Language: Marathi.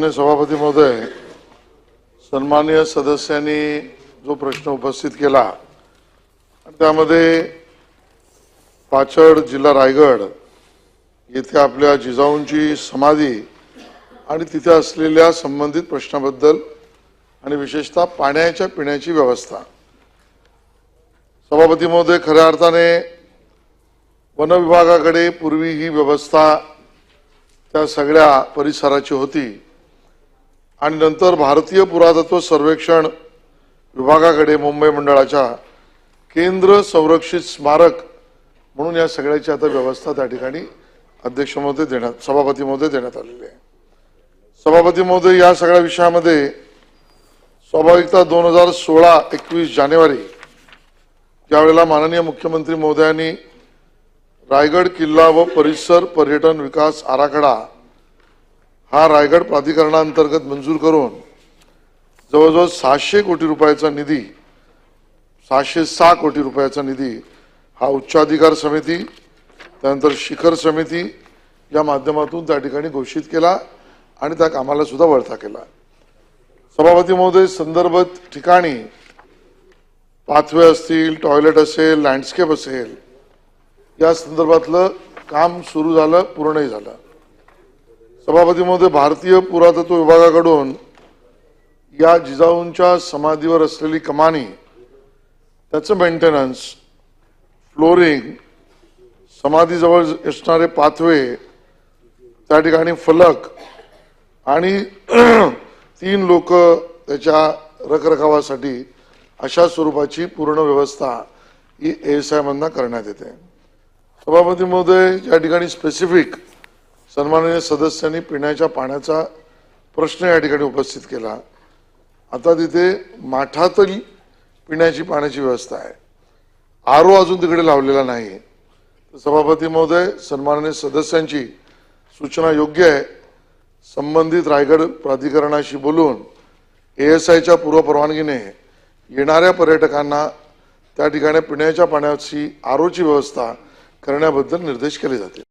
मान्य सभापती महोदय सन्माननीय सदस्यांनी जो प्रश्न उपस्थित केला त्यामध्ये पाचड जिल्हा रायगड येथे आपल्या जिजाऊंची समाधी आणि तिथे असलेल्या संबंधित प्रश्नाबद्दल आणि विशेषतः पाण्याच्या पिण्याची व्यवस्था. सभापती महोदय खऱ्या अर्थाने वन विभागाकडे पूर्वी ही व्यवस्था त्या सगळ्या परिसराची होती. आणि नंतर भारतीय पुरातत्व सर्वेक्षण विभागाकडे मुंबई मंडळाच्या केंद्र संरक्षित स्मारक म्हणून या सगळ्याची आता व्यवस्था त्या ठिकाणी अध्यक्ष महोदय देण्यात सभापती महोदय देण्यात आलेली आहे. सभापती महोदय या सगळ्या विषयामध्ये स्वाभाविकता दोन हजार सोळा एकवीस जानेवारी त्यावेळेला माननीय मुख्यमंत्री महोदयांनी रायगड किल्ला व परिसर पर्यटन विकास आराखडा हा रायगड प्राधिकरणांतर्गत मंजूर करून जवळजवळ सहाशे कोटी रुपयाचा निधी सहाशे सहा कोटी रुपयाचा निधी हा उच्चाधिकार समिती त्यानंतर शिखर समिती या माध्यमातून त्या ठिकाणी घोषित केला आणि त्या कामाला सुद्धा वळता केला. सभापती महोदय संदर्भात ठिकाणी पाथवे असतील टॉयलेट असेल लँडस्केप असेल या संदर्भातलं काम सुरू झालं पूर्णही झालं. सभापती महोदय भारतीय पुरातत्व विभागाकडून या जिजाऊंच्या समाधीवर असलेली कमानी त्याचं मेंटेनन्स फ्लोरिंग समाधीजवळ असणारे पाथवे त्या ठिकाणी फलक आणि तीन लोक त्याच्या रखरखावासाठी अशा स्वरूपाची पूर्ण व्यवस्था ही एस आयमधनं करण्यात येते. सभापती महोदय या ठिकाणी स्पेसिफिक सन्माननीय सदस्यांनी पिण्याच्या पाण्याचा प्रश्न या ठिकाणी उपस्थित केला. आता तिथे माठातली पिण्याची पाण्याची व्यवस्था आहे. आरो अजून तिकडे लावलेला नाही सभापती महोदय सन्माननीय सदस्यांची सूचना योग्य आहे. संबंधित रायगड प्राधिकरणाशी बोलून ए एस आयच्या पूर्वपरवानगीने येणाऱ्या पर्यटकांना त्या ठिकाणी पिण्याच्या पाण्याची आरोची व्यवस्था करण्याबद्दल निर्देश केले जातील.